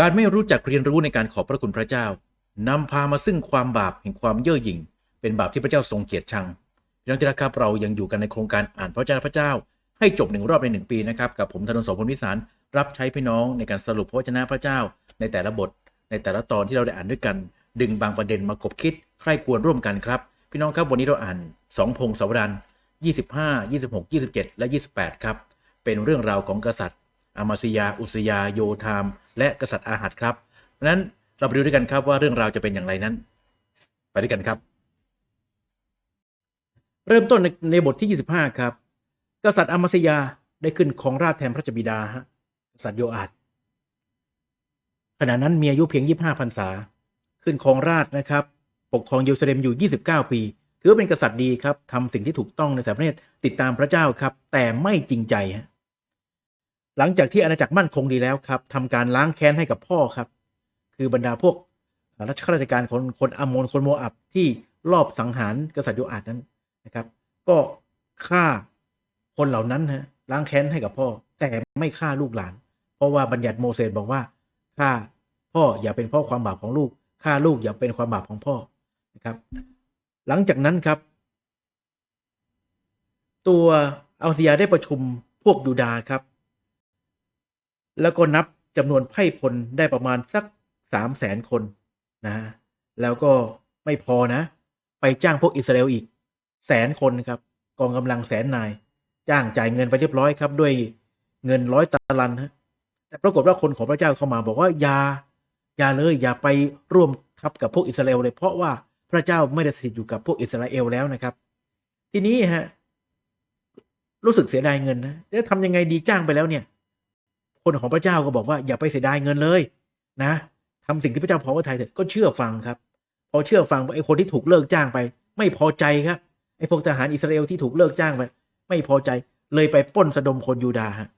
การไม่รู้จักเรียนรู้ในการขอบพระคุณพระเจ้านำพามาซึ่งความบาปแห่งความเย่อหยิ่ง เป็นบาปที่พระเจ้าทรงเกลียดชังพี่น้องที่รักครับเรายังอยู่กันในโครงการอ่านพระเจ้าพระเจ้า ให้จบหนึ่งรอบในหนึ่งปีนะครับกับผมธนนสพลวิสารรับใช้พี่น้องในการสรุปพระวจนะพระเจ้า ในแต่ละบท ในแต่ละตอนที่เราได้อ่านด้วยกัน ดึงบางประเด็นมากบคิดใคร่ควรร่วมกันครับ พี่น้องครับวันนี้เราอ่านสองพงศาวดาร25 26 27 และ 28 ครับ เป็นเรื่องราวของกษัตริย์อามาซิยา อุสยา โยธาม และกษัตริย์อาหัดครับเพราะนั้นเราไปดูด้วยกันครับว่าเรื่องราวจะเป็นอย่างไรนั้น ไปด้วยกันครับ เริ่มต้นในในบทที่ 25 ครับ กษัตริย์อามาซยาได้ขึ้นของราชแทนพระจบิดาฮะกษัตริย์โยอาดขณะนั้นมีอายุเพียง 25พรรษา ขึ้นของราชนะครับ ปกครองเยรูซาเล็มอยู่ 29 ปี ถือว่าเป็นกษัตริย์ดีครับทำสิ่งที่ถูกต้องในสายพระเนตรติดตามพระเจ้าครับ แต่ไม่จริงใจฮะ หลังจากที่อาณาจักรมั่นคงดีแล้วครับทำการล้างแค้นให้กับพ่อครับ คือบรรดาพวกรัชข้าราชการคนคนอามนคนโมอับที่ลอบสังหารกษัตริย์โยอาดนั้นนะครับ ก็ฆ่าคนเหล่านั้นฮะล้างแค้นให้กับพ่อ แต่ไม่ฆ่าลูกหลาน เพราะว่าบัญญัติโมเสสบอกว่าฆ่าพ่ออย่าเป็นพ่อความบาปของลูกฆ่าลูกอย่าเป็นความบาปของพ่อนะครับ หลังจากนั้นครับ ตัวอัลเซียได้ประชุมพวกยูดาครับ แล้วก็นับจำนวนไพ่พลได้ประมาณสักสามแสนคนนะแล้วก็ไม่พอนะ ไปจ้างพวกอิสราเอลอีกแสนคนครับ กองกำลังแสนนาย จ้างจ่ายเงินไปเรียบร้อยครับ ด้วยเงินร้อยตาลันฮะแต่ปรากฏว่าคนของพระเจ้าเข้ามาบอกว่าอย่าอย่าเลยอย่าไปร่วมทับกับพวกอิสราเอลเลย เพราะว่าพระเจ้าไม่ได้สถิตอยู่กับพวกอิสราเอลแล้วนะครับ ทีนี้ฮะรู้สึกเสียดายเงินนะแล้วทำยังไงดีจ้างไปแล้วเนี่ย คนของพระเจ้าก็บอกว่าอย่าไปเสียดายเงินเลยนะทำสิ่งที่พระเจ้าพอพระทัยเถอะก็เชื่อฟังครับ พอเชื่อฟังไอ้คนที่ถูกเลิกจ้างไป ไม่พอใจครับไอ้พวกทหารอิสราเอลที่ถูกเลิกจ้างไป ไม่พอใจเลยไปป้นสะดมคนยูดาห์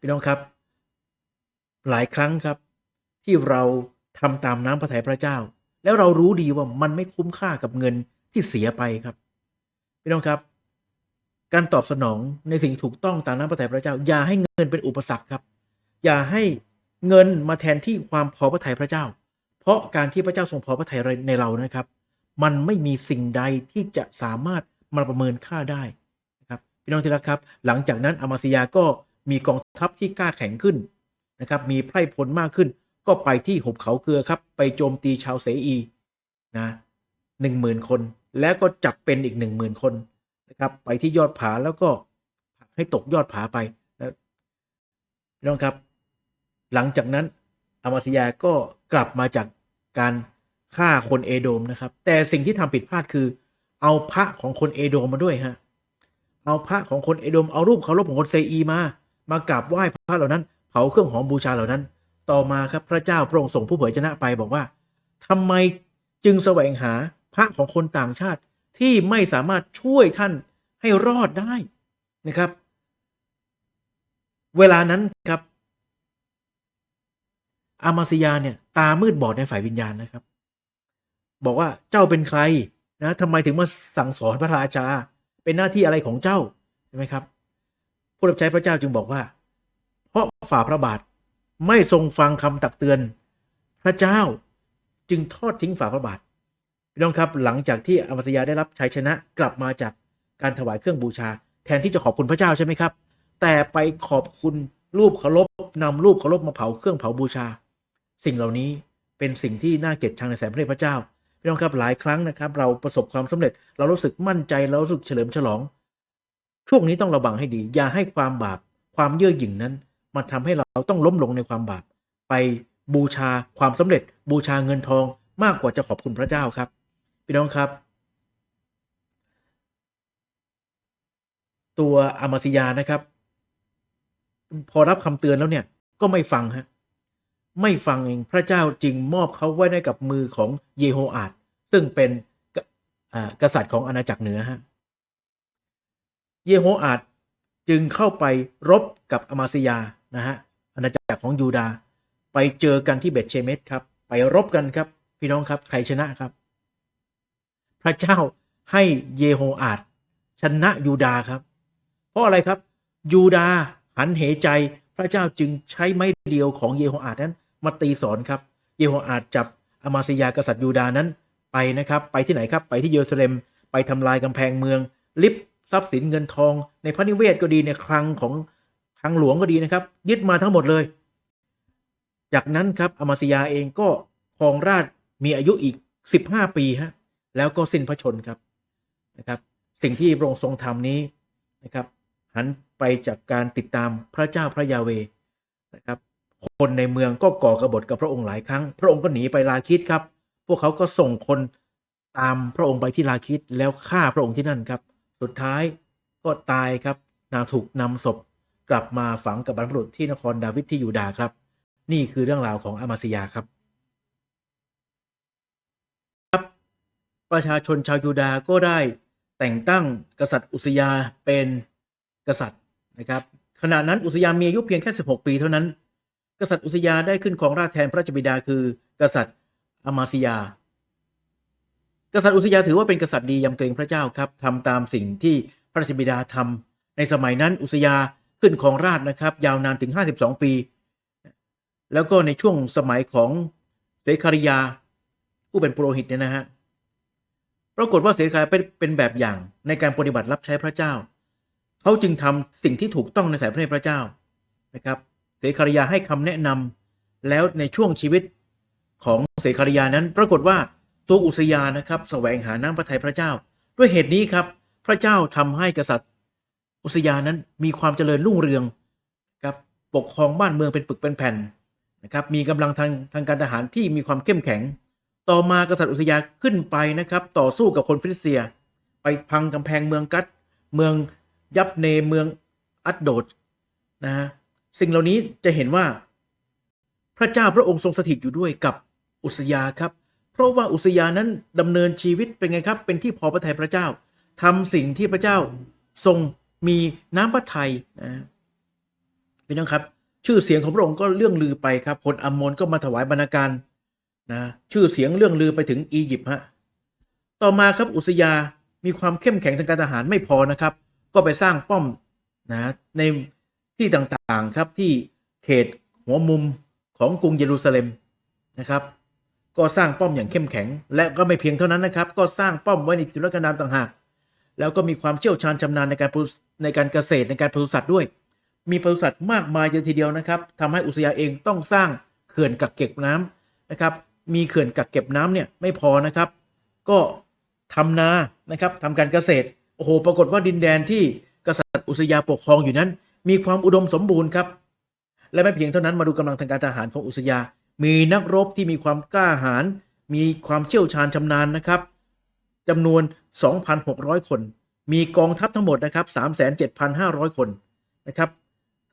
พี่น้องครับ หลายครั้งครับ ที่เราทำตามน้ำพระทัยพระเจ้า แล้วเรารู้ดีว่ามันไม่คุ้มค่ากับเงินที่เสียไปครับพี่น้องครับ การตอบสนองในสิ่งถูกต้องตามน้ำพระทัยพระเจ้า อย่าให้เงินเป็นอุปสรรคครับ อย่าให้เงินมาแทนที่ความพอพระทัยพระเจ้า เพราะการที่พระเจ้าทรงพอพระทัยในเรานะครับ มันไม่มีสิ่งใดที่จะสามารถมาประเมินค่าได้นะครับพี่น้องที่รักครับ หลังจากนั้นอามาซิยาก็มีกองทัพที่กล้าแข็งขึ้นนะครับ มีไพร่พลมากขึ้น ก็ไปที่หุบเขาเกลือครับ ไปโจมตีชาวเสอีนะหนึ่งหมื่นคน แล้วก็จับเป็นอีกหนึ่งหมื่นคน นะครับ ไปที่ยอดผาแล้วก็ให้ตกยอดผาไปนะน้องครับ หลังจากนั้นอามาซิยาก็กลับมาจากการฆ่าคนเอโดมนะครับ แต่สิ่งที่ทำผิดพลาดคือ เอาพระของคนเอโดมมาด้วยฮะเอาพระของคนเอโดมเอารูปเคารพของคนเซอีมามากราบไหว้พระเหล่านั้น เผาเครื่องหอมบูชาเหล่านั้น ต่อมาครับพระเจ้าพระองค์ส่งผู้เผยชนะไปบอกว่าทำไมจึงแสวงหาพระของคนต่างชาติ ที่ไม่สามารถช่วยท่านให้รอดได้นะครับ เวลานั้นครับ อามาซิยาเนี่ยตามืดบอดในฝ่ายวิญญาณนะครับ บอกว่าเจ้าเป็นใครนะทำไมถึงมาสั่งสอนพระราชา เป็นหน้าที่อะไรของเจ้าใช่ไหมครับ ผู้รับใช้พระเจ้าจึงบอกว่า เพราะฝ่าพระบาทไม่ทรงฟังคำตักเตือน พระเจ้าจึงทอดทิ้งฝ่าพระบาท พี่น้องครับหลังจากที่อามาซิยาได้รับชัยชนะกลับมาจากการถวายเครื่องบูชา แทนที่จะขอบคุณพระเจ้าใช่ไหมครับ แต่ไปขอบคุณรูปเคารพนำรูปเคารพมาเผาเครื่องเผาบูชา สิ่งเหล่านี้เป็นสิ่งที่น่าเกลียดชังในแสงพระเนตรพระเจ้าพี่น้องครับหลายครั้งนะครับ เราประสบความสำเร็จเรารู้สึกมั่นใจเรารู้สึกเฉลิมฉลอง ช่วงนี้ต้องระวังให้ดี อย่าให้ความบาปความเย่อหยิ่งนั้นมาทำให้เราต้องล้มลงในความบาปไปบูชาความสำเร็จบูชาเงินทองมากกว่าจะขอบคุณพระเจ้าครับ พี่น้องครับ ตัวอามาซิยานะครับ พอรับคำเตือนแล้วเนี่ยก็ไม่ฟังฮะไม่ฟังเองพระเจ้าจึงมอบเขาไว้ในกับมือของเยโฮอาดซึ่งเป็นกษัตริย์ของอาณาจักรเหนือฮะเยโฮอาดจึงเข้าไปรบกับอามาซิยานะฮะอาณาจักรของยูดา ไปเจอกันที่เบตเชเมสครับ ไปรบกันครับ พี่น้องครับใครชนะครับ พระเจ้าให้เยโฮอาดชนะยูดาครับ เพราะอะไรครับ ยูดาหันเหใจพระเจ้าจึงใช้ไม้เดียวของเยโฮอาดนั้น มาตีสอนครับ เยโฮอาดจับอามาซิยากษัตริย์ยูดานั้นไปนะครับ ไปที่ไหนครับ ไปที่เยรูซาเล็ม ไปทำลายกำแพงเมือง ลิบทรัพย์สินเงินทอง ในพระนิเวศก็ดีในคลังของคลังหลวงก็ดีนะครับ ยึดมาทั้งหมดเลย จากนั้นครับอามาซิยาเองก็ครองราชมีอายุอีก 15 ปีฮะ แล้วก็สิ้นพระชนครับนะครับ สิ่งที่พระองค์ทรงทำนี้นะครับหันไปจากการติดตามพระเจ้าพระยาเวนะครับ คนในเมืองก็ก่อกบฏกับพระองค์หลายครั้ง พระองค์ก็หนีไปลาคิดครับ พวกเขาก็ส่งคนตามพระองค์ไปที่ลาคิดแล้วฆ่าพระองค์ที่นั่นครับ สุดท้ายก็ตายครับนาถูกนำศพกลับมาฝังกับบรรพบุรุษที่นครดาวิดที่ยูดาครับ นี่คือเรื่องราวของอามาซิยาครับ ประชาชนชาวยูดาห์ก็ได้แต่งตั้งกษัตริย์อุสยาเป็นกษัตริย์นะครับขณะนั้นอุสยามีอายุเพียงแค่ 16 ปีเท่านั้น กษัตริย์อุสยาได้ขึ้นของราชแทนพระราชบิดาคือ กษัตริย์อามาซิยา กษัตริย์อุสยาถือว่าเป็นกษัตริย์ดียำเกรงพระเจ้าครับทำตามสิ่งที่พระราชบิดาทำในสมัยนั้นอุสยาขึ้นของราชนะครับ ยาวนานถึง 52 ปี แล้วก็ในช่วงสมัยของเสคาริยาผู้เป็นปุโรหิตเนี่ยนะฮะ ปรากฏว่าเสรีคายเป็นเป็นแบบอย่างในการปฏิบัติรับใช้พระเจ้า เขาจึงทำสิ่งที่ถูกต้องในสายพระเนตรพระเจ้านะครับ เสคาริยาให้คำแนะนำแล้วในช่วงชีวิตของเสคาริยานั้น ปรากฏว่าตัวอุสยานะครับแสวงหาน้ำพระทัยพระเจ้า ด้วยเหตุนี้ครับ พระเจ้าทำให้กษัตริย์ อุสยานั้นมีความเจริญรุ่งเรืองครับปกครองบ้านเมืองเป็นปึกเป็นแผ่นนะครับ มีกำลังทางทางการทหารที่มีความเข้มแข็ง ต่อมากษัตริย์อุสยาขึ้นไปนะครับ ต่อสู้กับคนฟิลิเตีย ไปพังกำแพงเมืองกัดเมืองยับเนเมืองอัดโดดนะฮะสิ่งเหล่านี้จะเห็นว่า พระเจ้าพระองค์ทรงสถิตอยู่ด้วยกับอุสยาครับ เพราะว่าอุสยานั้นดำเนินชีวิตเป็นไงครับ เป็นที่พอพระทัยพระเจ้าทำสิ่งที่พระเจ้าทรงมีน้ำพระทัยนะพี่น้องครับ ชื่อเสียงของพระองค์ก็เรื่องลือไปครับคนอัมมนก็มาถวายบรรณาการ นะชื่อเสียงเรื่องลือไปถึงอียิปต์ฮะต่อมาครับอุสยามีความเข้มแข็งทางการทหารไม่พอนะครับ ก็ไปสร้างป้อมนะในที่ต่างๆครับที่เขตหัวมุมของกรุงเยรูซาเล็มนะครับ ก็สร้างป้อมอย่างเข้มแข็ง และก็ไม่เพียงเท่านั้นนะครับ ก็สร้างป้อมไว้ในจุลกันดารต่างหาก แล้วก็มีความเชี่ยวชาญชำนาญในการปลูกในการเกษตรในการปศุสัตว์ด้วย มีปศุสัตว์มากมายเลยทีเดียวนะครับทำให้อุสยาเองต้องสร้างเขื่อนกักเก็บน้ำนะครับ มีเขื่อนกักเก็บน้ำเนี่ยไม่พอนะครับ ก็ทำนานะครับทำการเกษตรโอ้โหปรากฏว่าดินแดนที่กษัตริย์อุสยาปกครองอยู่นั้น มีความอุดมสมบูรณ์ครับ และไม่เพียงเท่านั้นมาดูกำลังทางการทหารของอุสยา มีนักรบที่มีความกล้าหาญมีความเชี่ยวชาญชำนาญนะครับจำนวน 2,600 คน มีกองทัพทั้งหมดนะครับ37,500 คนนะครับ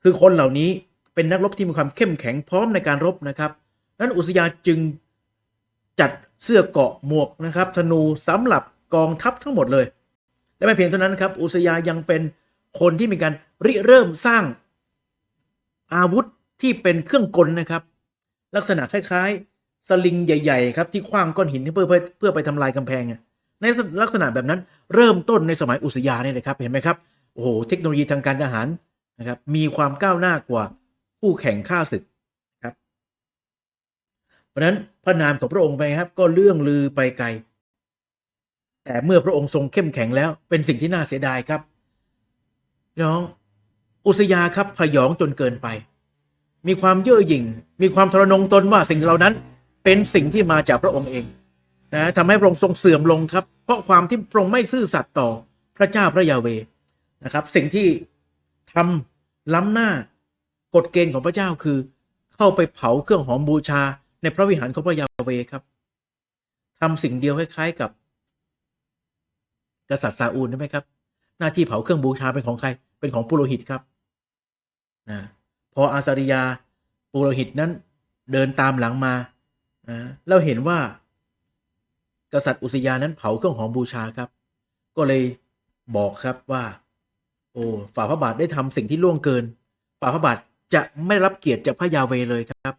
คือคนเหล่านี้เป็นนักรบที่มีความเข้มแข็งพร้อมในการรบนะครับ นั้นอุสยาจึง จัดเสื้อเกาะหมวกนะครับธนูสำหรับกองทัพทั้งหมดเลย และไม่เพียงเท่านั้นครับอุสยายังเป็นคนที่มีการริเริ่มสร้างอาวุธที่เป็นเครื่องกลนะครับ ลักษณะคล้ายๆ สลิงใหญ่ ๆ ครับที่คว้างก้อนหินเพื่อเพื่อไปทำลายกำแพงในลักษณะแบบนั้นเริ่มต้นในสมัยอุสยาเนี่ยนะครับเห็นไหมครับโอ้โหเทคโนโลยีทางการทหารนะครับมีความก้าวหน้ากว่าคู่แข่งข้าศึก เพราะนั้นพระนามของพระองค์ไปครับ ก็เรื่องลือไปไกล แต่เมื่อพระองค์ทรงเข้มแข็งแล้วเป็นสิ่งที่น่าเสียดายครับ น้อง อุสยาครับพยองจนเกินไป มีความเย่อหยิ่ง มีความทรนงตนว่าสิ่งเหล่านั้นเป็นสิ่งที่มาจากพระองค์เองนะทำให้พระองค์ทรงเสื่อมลงครับ เพราะความที่พระองค์ไม่ซื่อสัตย์ต่อพระเจ้าพระยาเวนะครับ สิ่งที่ทำล้ำหน้ากฎเกณฑ์ของพระเจ้าคือ เข้าไปเผาเครื่องหอมบูชา ในพระวิหารของพระยาเวครับทำสิ่งเดียวคล้ายๆกับ กษัตริย์ซาอูลใช่ไหมครับ หน้าที่เผาเครื่องบูชาเป็นของใคร เป็นของปุโรหิตครับนะพออาซาริยาปุโรหิตนั้นเดินตามหลังมานะแล้วเห็นว่า กษัตริย์อุสยานั้นเผาเครื่องหอมบูชาครับ ก็เลยบอกครับว่า โอ้ฝ่าพระบาทได้ทำสิ่งที่ล่วงเกิน ฝ่าพระบาทจะไม่รับเกียรติจากพระยาเวเลยครับ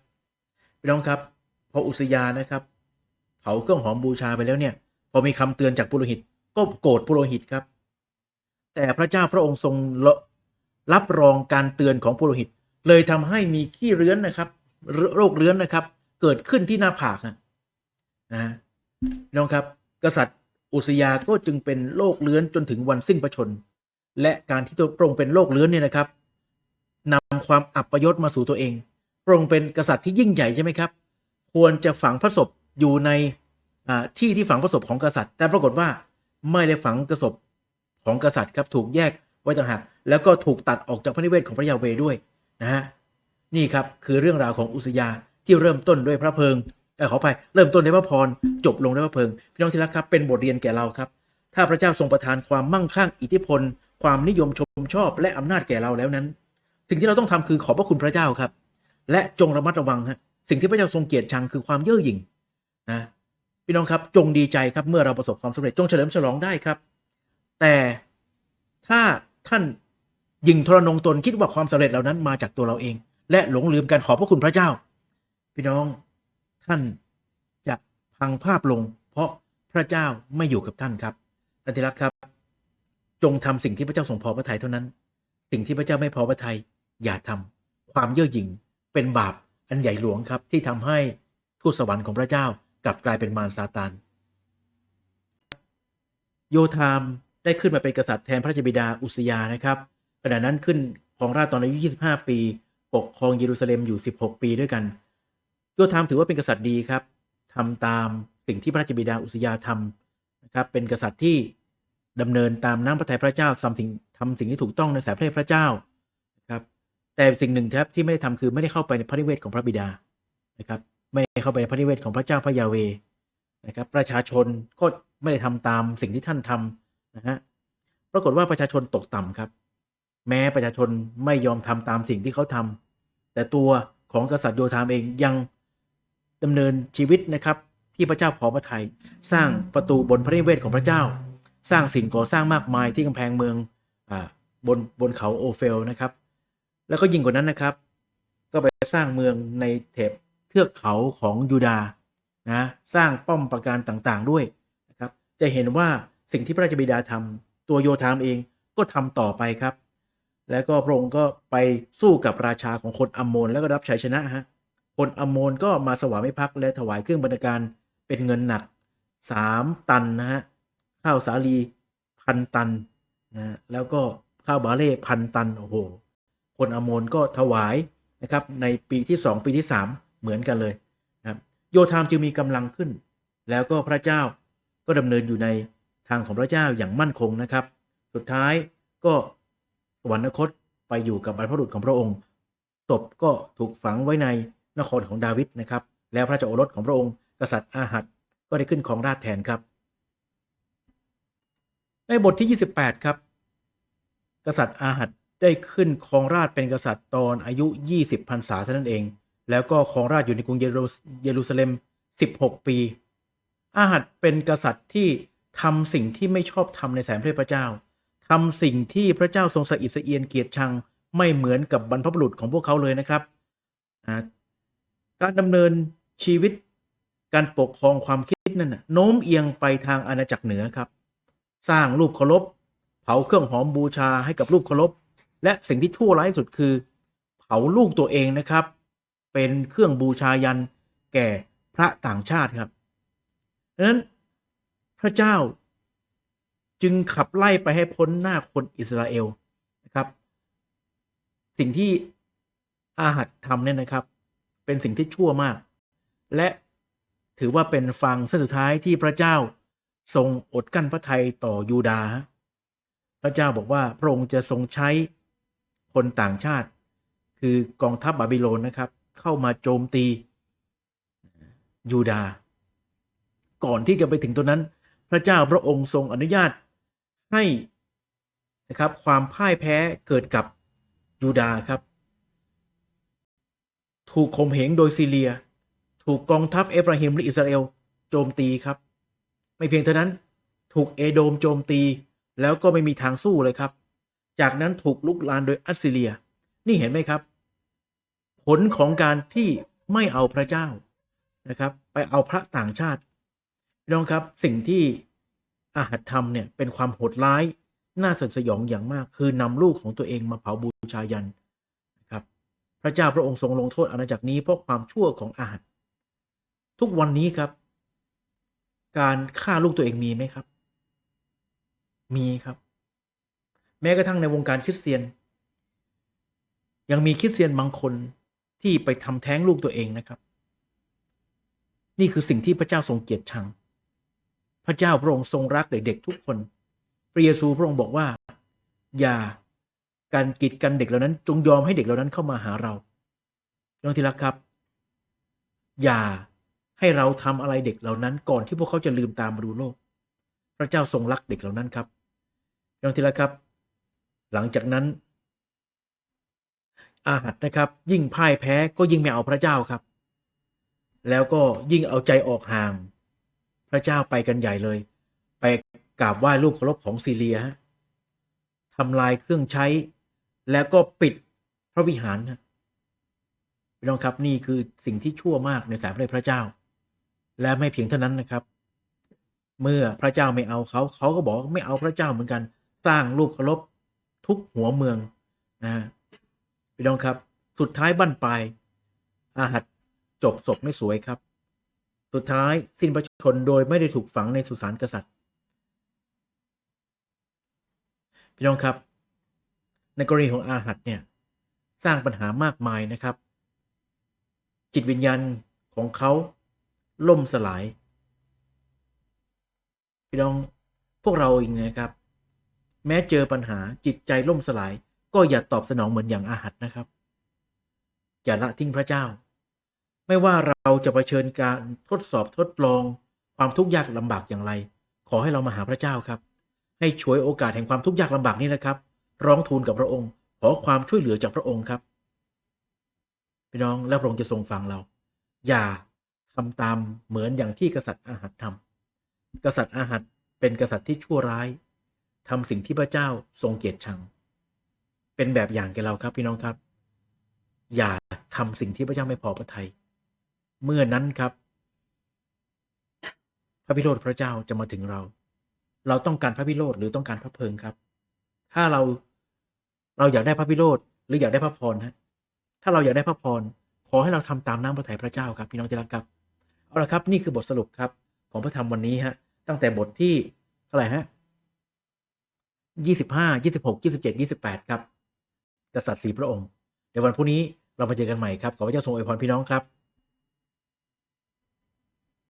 พี่น้องครับ พออุสยานะครับ เผาเครื่องหอมบูชาไปแล้วเนี่ยพอมีคำเตือนจากปุโรหิตก็โกรธปุโรหิตครับ แต่พระเจ้าพระองค์ทรงรับรองการเตือนของปุโรหิต เลยทำให้มีขี้เรื้อนนะครับ โรคเรื้อนนะครับ เกิดขึ้นที่หน้าผากอะนะน้องครับกษัตริย์อุสยาก็จึงเป็นโรคเรื้อนจนถึงวันสิ้นพระชน และการที่ตัวพระองค์เป็นโรคเรื้อนเนี่ยนะครับนำความอับยศมาสู่ตัวเองพระองค์เป็นกษัตริย์ที่ยิ่งใหญ่ใช่ไหมครับ ควรจะฝังพระศพอยู่ในที่ที่ฝังพระศพของกษัตริย์ แต่ปรากฏว่าไม่ได้ฝังกระศพของกษัตริย์ครับถูกแยกไว้ต่างหากแล้วก็ถูกตัดออกจากพระนิเวศของพระยาเวด้วยนะฮะนี่ครับคือเรื่องราวของอุสยาที่เริ่มต้นด้วยพระเพลิงออขออภัยเริ่มต้นด้วยพระพรจบลงด้วยพระเพลิงพี่น้องที่รักครับเป็นบทเรียนแก่เราครับ ถ้าพระเจ้าทรงประทานความมั่งคั่งอิทธิพล ความนิยมชมชอบ และอำนาจแก่เราแล้วนั้น สิ่งที่เราต้องทำคือขอบพระคุณพระเจ้าครับ และจงระมัดระวังฮะ สิ่งที่พระเจ้าทรงเกลียดชังคือความเย่อหยิ่งนะพี่น้องครับจงดีใจครับเมื่อเราประสบความสำเร็จจงเฉลิมฉลองได้ครับ แต่ถ้าท่านยิงทรนงตนคิดว่าความสำเร็จเหล่านั้นมาจากตัวเราเอง และหลงลืมการขอบพระคุณพระเจ้า พี่น้องท่านจะพังภาพลง เพราะพระเจ้าไม่อยู่กับท่านครับท่านที่รักครับ จงทำสิ่งที่พระเจ้าทรงพอพระทัยเท่านั้น สิ่งที่พระเจ้าไม่พอพระทัยอย่าทำความเย่อหยิ่งเป็นบาป อันใหญ่หลวงครับที่ทำให้ทูตสวรรค์ของพระเจ้ากลับกลายเป็นมารซาตานโยธามได้ขึ้นมาเป็นกษัตริย์แทนพระราบิดาอุสยานะครับขณะนั้นขึ้นของราชตอนอายุ 25 ปี ปกครองเยรูซาเล็มอยู่ 16 ปีด้วยกันโยธามถือว่าเป็นกษัตริย์ดีครับทำตามสิ่งที่พระราบิดาอุสยาทำนะครับเป็นกษัตริย์ที่ดำเนินตามน้ำพระทัยพระเจ้าทำสิ่งทำสิ่งที่ถูกต้องในสายพระเนพระเจ้า แต่สิ่งหนึ่งครับที่ไม่ได้ทำคือไม่ได้เข้าไปในพระนิเวศของพระบิดานะครับ ไม่ได้เข้าไปในพระนิเวศของพระเจ้าพระยาเวนะครับ ประชาชนก็ไม่ได้ทำตามสิ่งที่ท่านทำนะฮะปรากฏว่าประชาชนตกต่ำครับ แม้ประชาชนไม่ยอมทำตามสิ่งที่เขาทำแต่ตัวของกษัตริย์โยธามเองยังดำเนินชีวิตนะครับ ที่พระเจ้าขอพระทัยสร้างประตูบนพระนิเวศของพระเจ้า สร้างสิ่งก่อสร้างมากมายที่กำแพงเมืองอบนบนเขาโอเฟลนะครับ แล้วก็ยิ่งกว่านั้นนะครับ ก็ไปสร้างเมืองในเถบเทือกเขาของยูดาห์นะสร้างป้อมปราการต่างๆด้วยนะครับ จะเห็นว่าสิ่งที่พระราชบิดาทำตัวโยธามเองก็ทำต่อไปครับ แล้วก็พระองค์ก็ไปสู้กับราชาของคนอัมโมนแล้วก็รับชัยชนะฮะคนอัมโมนก็มาสวามิภักดิ์และถวายเครื่องบรรณาการเป็นเงินหนัก 3 ตันนะฮะข้าวสาลีพันตันนะแล้วก็ข้าวบาเล่พันตันโอ้โห คนอมนก็ถวายนะครับในปีที่ 2 ปีที่ 3 เหมือนกันเลยนะครับโยธามจึงมีกำลังขึ้น แล้วก็พระเจ้าก็ดำเนินอยู่ในทางของพระเจ้าอย่างมั่นคงนะครับ สุดท้ายก็สวรรคตไปอยู่กับบรรพบุรุษของพระองค์ศพก็ถูกฝังไว้ในนครของดาวิดนะครับ แล้วพระเจ้าโอรสของพระองค์กษัตริย์อาหัดก็ได้ขึ้นของราชแทนครับ ในบทที่ 28 ครับ กษัตริย์อาหัด ได้ขึ้นครองราชเป็นกษัตริย์ตอนอายุ 20พรรษาเท่านั้นเอง แล้วก็ครองราชอยู่ในกรุงเยรูซาเล็ม 16 ปี อาหัดเป็นกษัตริย์ที่ทำสิ่งที่ไม่ชอบทำในแสนพระเจ้าทำสิ่งที่พระเจ้าทรงสะอิดสะเอียนเกียรติชังไม่เหมือนกับบรรพบุรุษของพวกเขาเลยนะครับ การดำเนินชีวิตการปกครองความคิดนั่นนะโน้มเอียงไปทางอาณาจักรเหนือครับ สร้างรูปเคารพ เผาเครื่องหอมบูชาให้กับรูปเคารพ และสิ่งที่ชั่วร้ายที่สุดคือ เผาลูกตัวเองนะครับ เป็นเครื่องบูชายันแก่พระต่างชาติครับดังนั้นพระเจ้าจึงขับไล่ไปให้พ้นหน้าคนอิสราเอลนะครับ สิ่งที่อาหัดทำเนี่ยนะครับ เป็นสิ่งที่ชั่วมาก และถือว่าเป็นฟังเส้นสุดท้ายที่พระเจ้าทรงอดกั้นพระทัยต่อยูดาห์พระเจ้าบอกว่าพระองค์จะทรงใช้ คนต่างชาติ คือกองทัพบาบิโลนนะครับ เข้ามาโจมตียูดาห์ก่อนที่จะไปถึงตัวนั้น พระเจ้าพระองค์ทรงอนุญาตให้นะครับความพ่ายแพ้เกิดกับยูดาห์ครับ ถูกข่มเหงโดยซีเรีย ถูกกองทัพเอฟราฮิมและอิสราเอลโจมตีครับ ไม่เพียงเท่านั้นถูกเอโดมโจมตีแล้วก็ไม่มีทางสู้เลยครับ จากนั้นถูกลุกลานโดยอัสซีเรีย นี่เห็นไหมครับ ผลของการที่ไม่เอาพระเจ้านะครับ ไปเอาพระต่างชาติพี่น้องครับสิ่งที่อาหัดทำเนี่ยเป็นความโหดร้ายน่าสนสยองอย่างมาก คือนำลูกของตัวเองมาเผาบูชายันนะครับ พระเจ้าพระองค์ทรงลงโทษอาณาจักรนี้เพราะความชั่วของอาหัดทุกวันนี้ครับ การฆ่าลูกตัวเองมีไหมครับ มีครับ แม้กระทั่งในวงการคริสเตียน ยังมีคริสเตียนบางคนที่ไปทำแท้งลูกตัวเองนะครับ นี่คือสิ่งที่พระเจ้าทรงเกลียดชัง พระเจ้าพระองค์ทรงรักเด็กๆทุกคน พระเยซูพระองค์บอกว่า อย่าการกีดกันเด็กเหล่านั้น จงยอมให้เด็กเหล่านั้นเข้ามาหาเราน้องที่รักครับ อย่าให้เราทำอะไรเด็กเหล่านั้นก่อนที่พวกเขาจะลืมตามมาดูโลก พระเจ้าทรงรักเด็กเหล่านั้นครับน้องที่รักครับ หลังจากนั้น อาหัดนะครับ ยิ่งพ่ายแพ้ก็ยิ่งไม่เอาพระเจ้าครับ แล้วก็ยิ่งเอาใจออกห่าง พระเจ้าไปกันใหญ่เลย ไปกราบไหว้รูปเคารพของซีเรียฮะทำลายเครื่องใช้ แล้วก็ปิดพระวิหารนะพี่น้องครับนี่คือสิ่งที่ชั่วมากในสายพระเพระเจ้า และไม่เพียงเท่านั้นนะครับ เมื่อพระเจ้าไม่เอาเขาเขาก็บอกไม่เอาพระเจ้าเหมือนกัน สร้างรูปเคารพ ทุกหัวเมืองนะพี่น้องครับ สุดท้ายบั้นปลาย อาหัดจบศพไม่สวยครับ สุดท้ายสิ้นพระชนโดยไม่ได้ถูกฝังในสุสานกษัตริย์ พี่น้องครับ ในกรณีของอาหัดเนี่ยสร้างปัญหามากมายนะครับ จิตวิญญาณของเขาล่มสลาย พี่น้องพวกเราเองนะครับ แม้เจอปัญหาจิตใจล่มสลาย ก็อย่าตอบสนองเหมือนอย่างอาหัดนะครับ อย่าละทิ้งพระเจ้า ไม่ว่าเราจะเผชิญการทดสอบทดลอง ความทุกข์ยากลำบากอย่างไร ขอให้เรามาหาพระเจ้าครับ ให้ช่วยโอกาสแห่งความทุกข์ยากลำบากนี้นะครับ ร้องทูลกับพระองค์ ขอความช่วยเหลือจากพระองค์ครับพี่น้องและพระองค์จะทรงฟังเรา อย่าทำตามเหมือนอย่างที่กษัตริย์อาหัดทำกษัตริย์อาหัดเป็นกษัตริย์ที่ชั่วร้าย ทำสิ่งที่พระเจ้าทรงเกียดชัง เป็นแบบอย่างแก่เราครับพี่น้องครับ อย่าทำสิ่งที่พระเจ้าไม่พอพระทยัยเมื่อนั้นครับ พระพิโรธพระเจ้าจะมาถึงเรา เราต้องการพระพิโรธหรือต้องการพระเพลิงครับ ถ้าเราเราอยากได้พระพิโรธหรืออยากได้พระพรฮะถ้าเราอยากได้พระพรขอให้เราทำตามน้ำพระทัยพระเจ้าครับ พี่น้องที่รักครับเอาละครับ นี่คือบทสรุปครับ ของพระธรรมวันนี้ฮะตั้งแต่บทที่เท่าไหร่ฮะ ยี่สิบห้ายี่สิบหกยี่สิบเจ็ดยี่สิบแปดครับ กษัตริย์สีพระองค์ เดี๋ยววันพรุ่งนี้เรามาเจอกันใหม่ครับ ขอพระเจ้าทรงอวยพรพี่น้องครับ